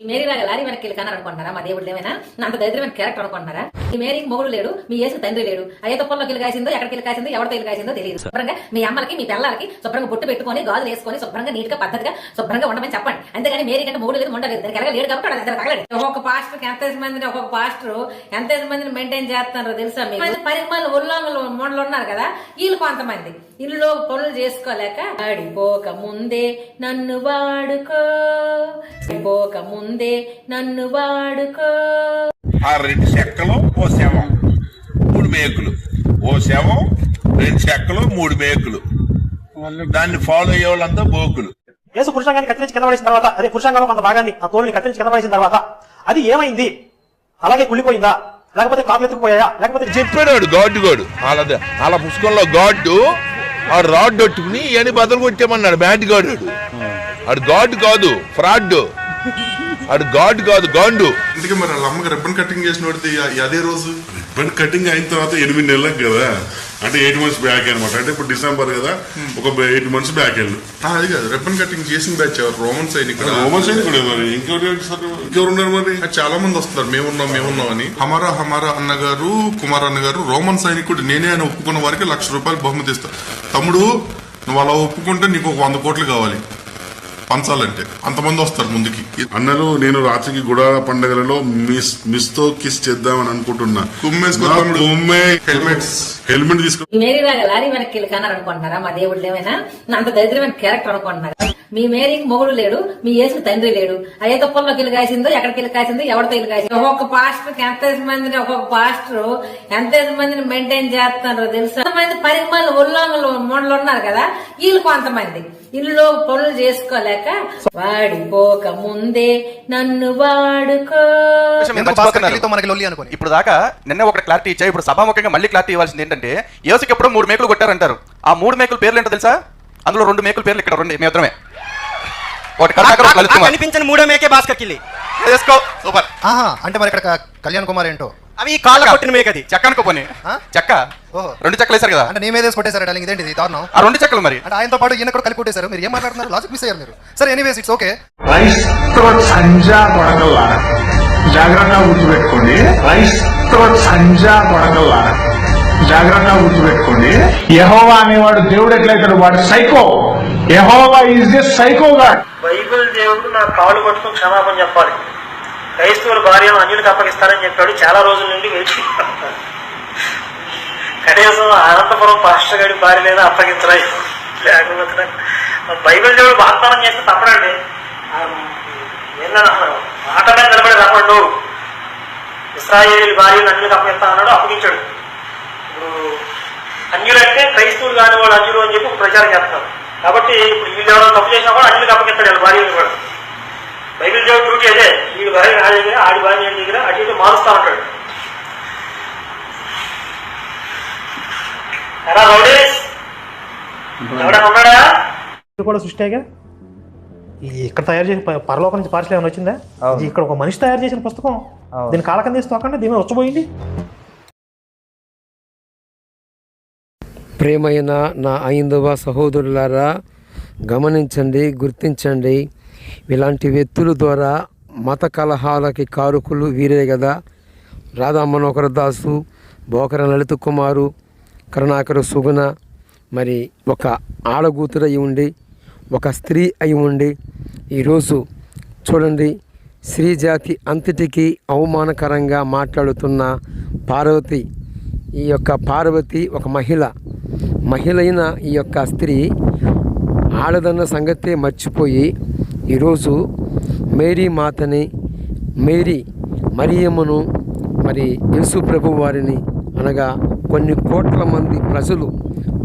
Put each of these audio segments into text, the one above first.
ఈ మేరీ లాగా లారీ వెనక్కి వెళ్ళి కన్నారు అనుకుంటున్నారా మా దేవుడు ఏమైనా అంత దరిద్రమైన క్యారెక్టర్ అనుకుంటున్నారా? ఈ మేరీకి మొగుడు లేడు మీ యేసు తండ్రి లేడు. అయ్యే తప్పల్లోకి వెళ్ళి కాసిందో ఎక్కడికి వెళ్ళి కాసిందో ఎవరితో వెళ్ళి కాసిందో తెలియదు. శుభ్రంగా మీ అమ్మలకి మీ పిల్లలకి శుభ్రంగా బొట్టు పెట్టుకొని గాజులు వేసుకొని శుభ్రంగా నీట్గా పద్ధతిగా శుభ్రంగా ఉండమని చెప్పండి. అంతేగాని మేరీ కంటే మొగుడు లేదు ఉండలేదు దానికి ఎలాగ లేడు కాబట్టి దగ్గర తగలడు. ఒక్కొక్క పాస్టర్ ఎంత మందిని ఒక్కొక్క పాస్టర్ ఎంత మందిని మెయింటైన్ చేస్తున్నారు తెలుసా మీకు? పరిమాణాలు ఉల్లంఘలు మూడలు ఉన్నారు కదా వీళ్ళు కొంతమంది. ఇల్లు పనులు చేసుకోలేక ఆడిపోక ముందే నన్ను వాడుకో ఆడిపోక ముందే నన్ను వాడుకో. ఆ రెండు చెక్కలు ఓ శవం. మూడు మేకులు. ఓ శవం రెండు చెక్కలు మూడు మేకులు. దాన్ని ఫాలో అయ్యే వాళ్ళంతా బోకులు యేసు పురుషాంగాన్ని కత్తిరించి కింద పడేసిన తర్వాత అదే పురుషాంగంలో కొంత భాగాన్ని ఆ తోలుని కత్తిరించి కింద పడేసిన తర్వాత అది ఏమైంది? అలాగే కుళ్ళిపోయిందా? లేకపోతే కాపులు ఎత్తుకుపోయాయా? లేకపోతే చెప్పాడు వాడు గాడ్డు గాడు. వాళ్ళ వాళ్ళ పుస్తకంలో గాడ్డు ఆ రాడ్ కొట్టుకుని ఇవన్నీ బదులు కొట్టేమన్నాడు బ్యాట్ గాడు. ఆడు గాడ్ కాదు ఫ్రాడ్ ఆడు గాడ్ కాదు గాండు. ఇందుకే మరి వాళ్ళ అమ్మకి రిబ్బన్ కటింగ్ చేసిన అదే రోజు? రిబ్బన్ కటింగ్ అయిన తర్వాత ఎనిమిది నెలలకు కదా? అంటే ఎయిట్ మంత్స్ బ్యాక్ అనమాట అంటే ఇప్పుడు డిసెంబర్ కదా? ఒక ఎయిట్ మంత్స్ బ్యాక్ వెళ్ళు అది కాదు. రిబ్బన్ కటింగ్ చేసిన బ్యాచ్ ఎవరు? రోమన్ సైనికుడు? రోమన్ సైనికుడు మరి. ఇంకెవరు ఇంకెవరు ఉన్నారు మరి? చాలా మంది వస్తారు మేమున్నాం మేమున్నాం అని. హమారా హమారా అన్న గారు కుమార్ అన్న గారు రోమన్ సైనికుడు. నేనే అని ఒప్పుకున్న వారికి లక్ష రూపాయలు బహుమతి ఇస్తా. తమ్ముడు నువ్వు అలా ఒప్పుకుంటే నీకు ఒక వంద కోట్లు కావాలి. పంచాలంటే అంతమంది వస్తారు ముందుకి. అన్నలు నేను రాత్రికి గుడాల పండుగలలో మిస్ మిస్తో కిస్ చేద్దామని అనుకుంటున్నా. హెల్మెట్స్. హెల్మెట్ తీసుకు ఈ మేరీ లాగా లారీ వెనక్కి వెళ్ళి కన్నారు అనుకుంటున్నారా? మా దేవుడు ఏమైనా? అంత దరిద్రమైన క్యారెక్టర్ అనుకుంటున్నారా? మీ మేరీకి మొగుడు లేడు మీ యేసు తండ్రి లేడు. అయ్యే తప్పల్లోకి వెళ్ళి కాసిందో ఎక్కడికి వెళ్ళి కాసిందో ఎవరితో వెళ్ళి కాసిందో. ఒక్కొక్క పాస్టర్ ఎంత మందిని ఒక్కొక్క పాస్టర్ ఎంత మందిని మెయింటైన్ చేస్తున్నారు తెలుసా? మంది పరిమాణాలు ఉల్లంఘలు మూడలు ఉన్నారు కదా వీళ్ళు కొంతమంది. ఇల్లు పనులు చేసుకోలేక వాడిపోక ముందే నన్ను వాడుకో. ఇప్పుడు దాకా నిన్న ఒక క్లారిటీ ఇచ్చా ఇప్పుడు సభాముఖంగా మళ్ళీ క్లారిటీ ఇవ్వాల్సింది ఏంటంటే యోసికి ఎప్పుడు మూడు మేకులు కొట్టారంటారు. ఆ మూడు మేకుల పేర్లు ఏంటో తెలుసా? అందులో రెండు మేకుల పేర్లు ఇక్కడ రెండు మేమిద్దరమే. ఒకటి కరుణాకర్. కనిపించిన మూడో మేకే భాస్కర్ కిల్లి. చేసుకో సూపర్. ఆహా అంటే మరి ఇక్కడ క- కళ్యాణ్ కుమార్ ఏంటో? అవి కాళ్ళ కొట్టిన మేక అది చెక్క అనుకో పోనీ. ఆ? చెక్క. ఓహో. రెండు చెక్కలు వేశారు కదా. అంటే నీ మీద వేసి కొట్టేశారు డాలింగ్ ఇదేంటి ఇది దారుణం. ఆ రెండు చెక్కలు మరి. అంటే ఆయనతో పాటు ఈయన కూడా కలిపి కొట్టేశారు. మీరు ఏం మాట్లాడుతున్నారు? లాజిక్ మిస్ అయ్యారు మీరు. సరే ఎనీవేస్ ఇట్స్ ఓకే క్రైస్తవ సంజా కొడకల్లారా? జాగ్రత్తగా గుర్తుపెట్టుకోండి. క్రైస్తవ సంజా కొడకల్లారా? జాగ్రత్తగా గుర్తుపెట్టుకోండి. యహోవా అనేవాడు దేవుడు ఎట్లయితాడు? వాడు psycho. Jehovah is a psycho god Bible దేవుడు నా కాళ్ళు పట్టుకుని క్షమాపణ చెప్పాలి. క్రైస్తవుల భార్యను అన్యులకు అప్పగిస్తానని చెప్పాడు. చాలా రోజుల నుండి వేచి కనీసం అనంతపురం పాస్టర్ గారి భార్య లేదా అప్పగించరా లేకపోతే బైబిల్ దేవుడు వాగ్దానం చేస్తే తప్పడండి. ఏంటన్నా మాట మీద నిలబడి తప్పడు ఇస్రాయేల్ భార్యను అన్యులకు అప్పగిస్తా అన్నాడు అప్పగించాడు. ఇప్పుడు అన్యులంటే క్రైస్తవులు కాని వాళ్ళు అన్యులు అని చెప్పి ప్రచారం చేస్తారు కాబట్టి ఇప్పుడు వీళ్ళు ఎవరైనా తప్పు చేసినా కూడా అన్యులకు అప్పగిస్తాడు భార్యను కూడా. బైబిల్ దేవుడు డ్యూటీ అదే వీడు భార్య నా దగ్గర ఆడి భార్య దగ్గర అటు ఇటు మారుస్తా ఉంటాడు. ఎలా రౌడీస్ ఎవడన్నా ఉన్నాడా? కూడా సృష్టిగా? ఈ ఇక్కడ తయారు చేసిన పరలోకం నుంచి పార్సల్ ఏమైనా వచ్చిందా? ఇక్కడ ఒక మనిషి తయారు చేసిన పుస్తకం. దీని కాలకం తీసి తోకండి దీని మీద ప్రేమైన నా ఐందవ సహోదరులారా గమనించండి గుర్తించండి. ఇలాంటి వ్యక్తుల ద్వారా మత కలహాలకి కారుకులు వీరే కదా రాధా మనోహర దాసు బోకర లలిత కుమారు కరుణాకర సుగుణ మరి ఒక ఆడగూతురు అయి ఉండి ఒక స్త్రీ అయి ఉండి ఈరోజు చూడండి స్త్రీ జాతి అంతటికీ అవమానకరంగా మాట్లాడుతున్న పార్వతి. ఈ యొక్క పార్వతి ఒక మహిళ. మహిళ అయిన ఈ యొక్క స్త్రీ ఆడదన్న సంగతే మర్చిపోయి ఈరోజు మేరీ మాతని మేరీ మరియమ్మను మరి యేసు ప్రభు వారిని అనగా కొన్ని కోట్ల మంది ప్రజలు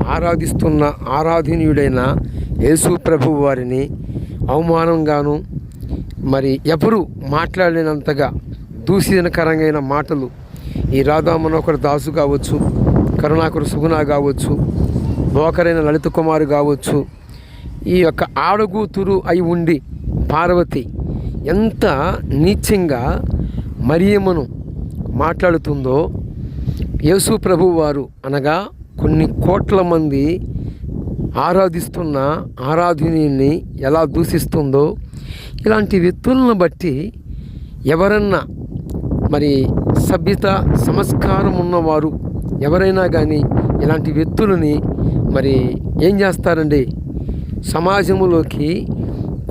ఆరాధిస్తున్న ఆరాధనీయుడైన యేసు ప్రభు వారిని అవమానంగాను మరి ఎవరు మాట్లాడలేనంతగా దూషణకరంగా మాటలు ఈ రాధా మనోహర్ దాసు కావచ్చు కరుణాకర్ సుగుణ కావచ్చు బోకరైన లలిత కుమారు కావచ్చు. ఈ యొక్క ఆడగూతురు అయి ఉండి పార్వతి ఎంత నీచంగా మరియమ్మను మాట్లాడుతుందో యేసు ప్రభు వారు అనగా కొన్ని కోట్ల మంది ఆరాధిస్తున్న ఆరాధునిని ఎలా దూషిస్తుందో ఇలాంటి వ్యక్తులను బట్టి ఎవరన్నా మరి సభ్యత సంస్కారం ఉన్నవారు ఎవరైనా కానీ ఇలాంటి వ్యక్తులని మరి ఏం చేస్తారండి? సమాజంలోకి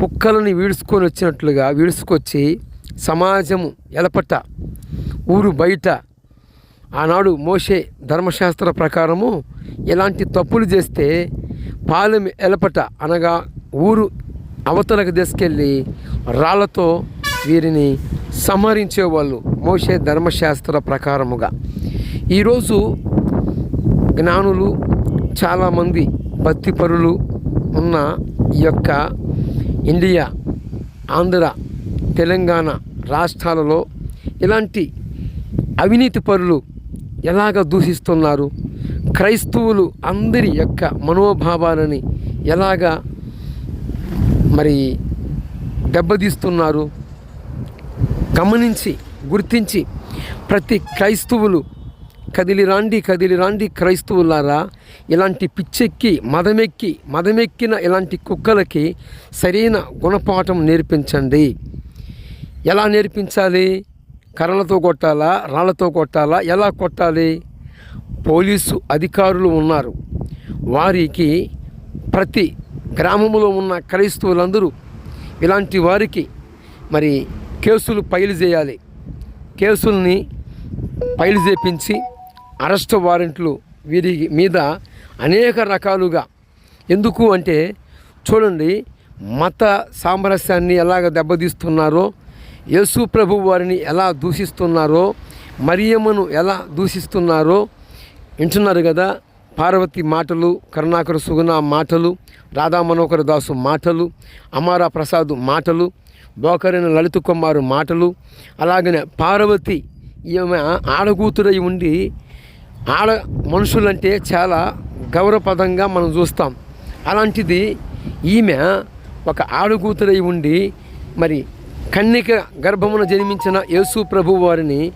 కుక్కలని వీడుచుకొని వచ్చినట్లుగా వీడుచుకొచ్చి సమాజము ఎలపట ఊరు బయట ఆనాడు మోషే ధర్మశాస్త్ర ప్రకారము ఇలాంటి తప్పులు చేస్తే పాలెం ఎలపట అనగా ఊరు అవతలకు తీసుకెళ్ళి రాళ్ళతో వీరిని సంహరించేవాళ్ళు మోషే ధర్మశాస్త్ర ప్రకారముగా. ఈరోజు జ్ఞానులు చాలామంది భక్తిపరులు ఉన్న ఈ యొక్క ఇండియా ఆంధ్ర తెలంగాణ రాష్ట్రాలలో ఇలాంటి అవినీతి పరులు ఎలాగ దూషిస్తున్నారు? క్రైస్తవులు అందరి యొక్క మనోభావాలని ఎలాగా మరి దెబ్బతీస్తున్నారు? గమనించి గుర్తించి ప్రతి క్రైస్తవులు కదిలి రాండి కదిలి రాండి క్రైస్తవులారా. ఇలాంటి పిచ్చెక్కి మదమెక్కి మదమెక్కిన ఇలాంటి కుక్కలకి సరైన గుణపాఠం నేర్పించండి. ఎలా నేర్పించాలి? కర్రలతో కొట్టాలా? రాళ్ళతో కొట్టాలా? ఎలా కొట్టాలి? పోలీసు అధికారులు ఉన్నారు. వారికి ప్రతి గ్రామంలో ఉన్న క్రైస్తవులందరూ ఇలాంటి వారికి మరి కేసులు పైలు చేయాలి. కేసుల్ని పైలు చేపించి అరెస్ట్ వారెంట్లు వీరి మీద అనేక రకాలుగా. ఎందుకు అంటే చూడండి మత సామరస్యాన్ని ఎలాగ దెబ్బతీస్తున్నారో యేసు ప్రభు వారిని ఎలా దూషిస్తున్నారో మరియమ్మను ఎలా దూషిస్తున్నారో వింటున్నారు కదా. పార్వతి మాటలు కరుణాకర సుగుణ మాటలు రాధా మనోహర దాసు మాటలు అమారా ప్రసాద్ మాటలు బోకరైన లలిత కుమారు మాటలు అలాగనే పార్వతి ఈమె ఆడకూతురై ఉండి ఆడ మనుషులంటే చాలా గౌరవపదంగా మనం చూస్తాం. అలాంటిది ఈమె ఒక ఆడకూతురై ఉండి మరి కన్నిక గర్భమున జన్మించిన యేసు ప్రభు వారిని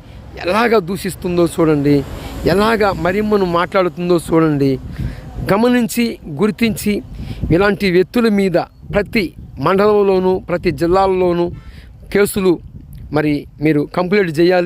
ఎలాగ దూషిస్తుందో చూడండి. ఎలాగ మరిమ్మను మాట్లాడుతుందో చూడండి. గమనించి గుర్తించి ఇలాంటి వ్యక్తుల మీద ప్రతి మండలంలోనూ ప్రతి జిల్లాల్లోనూ కేసులు మరి మీరు కంప్లీట్ చేయాలి.